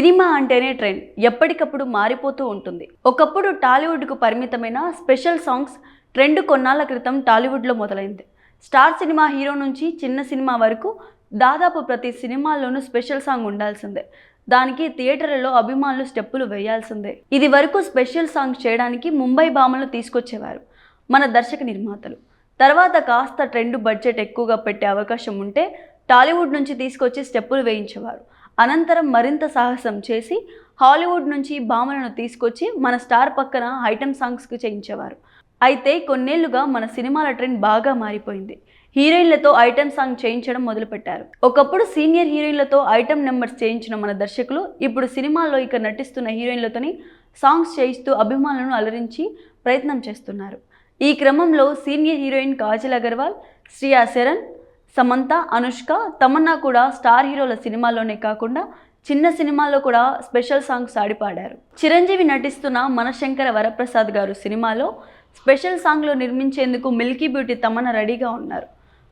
Cinema అంటేనే trend. ఎప్పటికప్పుడు మారిపోతూ ఉంటుంది. ఒకప్పుడు టాలీవుడ్కు పరిమితమైన స్పెషల్ సాంగ్స్ ట్రెండ్ కొన్నాళ్ళ క్రితం టాలీవుడ్లో మొదలైంది. స్టార్ సినిమా హీరో నుంచి చిన్న సినిమా వరకు దాదాపు ప్రతి సినిమాల్లోనూ స్పెషల్ సాంగ్ ఉండాల్సిందే. దానికి థియేటర్లలో అభిమానులు స్టెప్పులు వేయాల్సిందే. ఇది వరకు స్పెషల్ సాంగ్ చేయడానికి ముంబై భామలు తీసుకొచ్చేవారు మన దర్శక నిర్మాతలు. తర్వాత కాస్త ట్రెండ్ బడ్జెట్ ఎక్కువగా పెట్టే అవకాశం ఉంటే టాలీవుడ్ నుంచి తీసుకొచ్చి స్టెప్పులు వేయించేవారు. అనంతరం మరింత సాహసం చేసి హాలీవుడ్ నుంచి భామలను తీసుకొచ్చి మన స్టార్ పక్కన ఐటమ్ సాంగ్స్కి చేయించేవారు. అయితే కొన్నేళ్ళుగా మన సినిమాల ట్రెండ్ బాగా మారిపోయింది. హీరోయిన్లతో ఐటమ్ సాంగ్ చేయించడం మొదలుపెట్టారు. ఒకప్పుడు సీనియర్ హీరోయిన్లతో ఐటమ్ నెంబర్స్ చేయించిన మన దర్శకులు ఇప్పుడు సినిమాల్లో ఇక నటిస్తున్న హీరోయిన్లతోని సాంగ్స్ చేయిస్తూ అభిమానులను అలరించి ప్రయత్నం చేస్తున్నారు. ఈ క్రమంలో సీనియర్ హీరోయిన్ కాజల్ అగర్వాల్ శ్రియా శరణ్ సమంత అనుష్క తమన్నా కూడా స్టార్ హీరోల సినిమాల్లోనే కాకుండా చిన్న సినిమాల్లో కూడా స్పెషల్ సాంగ్స్ ఆడిపాడారు. చిరంజీవి నటిస్తున్న మనశంకర వరప్రసాద్ గారు సినిమాలో స్పెషల్ సాంగ్లో నిర్మించేందుకు మిల్కీ బ్యూటీ తమన రెడీగా ఉన్నారు.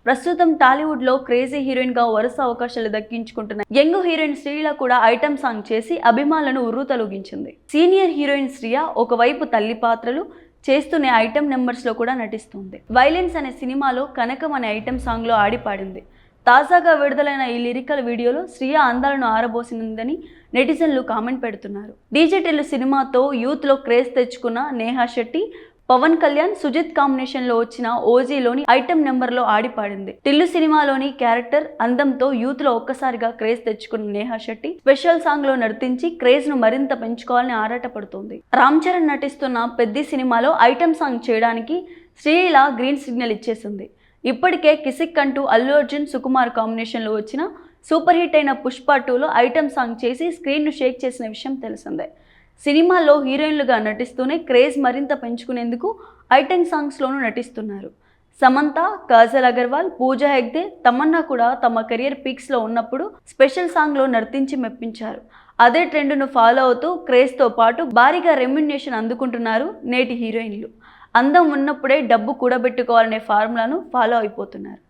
ప్రస్తుతం టాలీవుడ్లో క్రేజీ హీరోయిన్గా వరుస అవకాశాలు దక్కించుకుంటున్న యంగ్ హీరోయిన్ శ్రీల కూడా ఐటమ్ సాంగ్ చేసి అభిమానులను ఉర్రూతలూగించింది. సీనియర్ హీరోయిన్ శ్రియ ఒకవైపు తల్లి పాత్రలు చేస్తూనే ఐటమ్ నెంబర్స్లో కూడా నటిస్తుంది. వైలెన్స్ అనే సినిమాలో కనకం అనే ఐటమ్ సాంగ్లో ఆడి పాడింది తాజాగా విడుదలైన ఈ లిరికల్ వీడియోలో శ్రియ అందాలను ఆరబోసినందని నెటిజన్లు కామెంట్ పెడుతున్నారు. డీజే సినిమాతో యూత్లో క్రేజ్ తెచ్చుకున్న నేహా శెట్టి పవన్ కళ్యాణ్ సుజిత్ కాంబినేషన్లో వచ్చిన ఓజీలోని ఐటమ్ నెంబర్లో ఆడిపాడింది. టిల్లు సినిమాలోని క్యారెక్టర్ అందంతో యూత్లో ఒక్కసారిగా క్రేజ్ తెచ్చుకున్న నేహా శెట్టి స్పెషల్ సాంగ్లో నర్తించి క్రేజ్ను మరింత పెంచుకోవాలని ఆరాటపడుతోంది. రామ్ చరణ్ నటిస్తున్న పెద్ది సినిమాలో ఐటమ్ సాంగ్ చేయడానికి శ్రీలీల గ్రీన్ సిగ్నల్ ఇచ్చేసింది. ఇప్పటికే కిసిక్ అంటూ అల్లు అర్జున్ సుకుమార్ కాంబినేషన్లో వచ్చిన సూపర్ హిట్ అయిన పుష్ప టూలో ఐటమ్ సాంగ్ చేసి స్క్రీన్ను షేక్ చేసిన విషయం తెలిసిందే. సినిమాల్లో హీరోయిన్లుగా నటిస్తూనే క్రేజ్ మరింత పెంచుకునేందుకు ఐటెన్ సాంగ్స్లోనూ నటిస్తున్నారు. సమంత కాజల్ అగర్వాల్ పూజా హెగ్దే తమన్నా కూడా తమ కెరియర్ పీక్స్లో ఉన్నప్పుడు స్పెషల్ సాంగ్లో నర్తించి మెప్పించారు. అదే ట్రెండ్ను ఫాలో అవుతూ క్రేజ్తో పాటు భారీగా రెమ్యునేషన్ అందుకుంటున్నారు నేటి హీరోయిన్లు. అందం ఉన్నప్పుడే డబ్బు కూడబెట్టుకోవాలనే ఫార్ములాను ఫాలో అయిపోతున్నారు.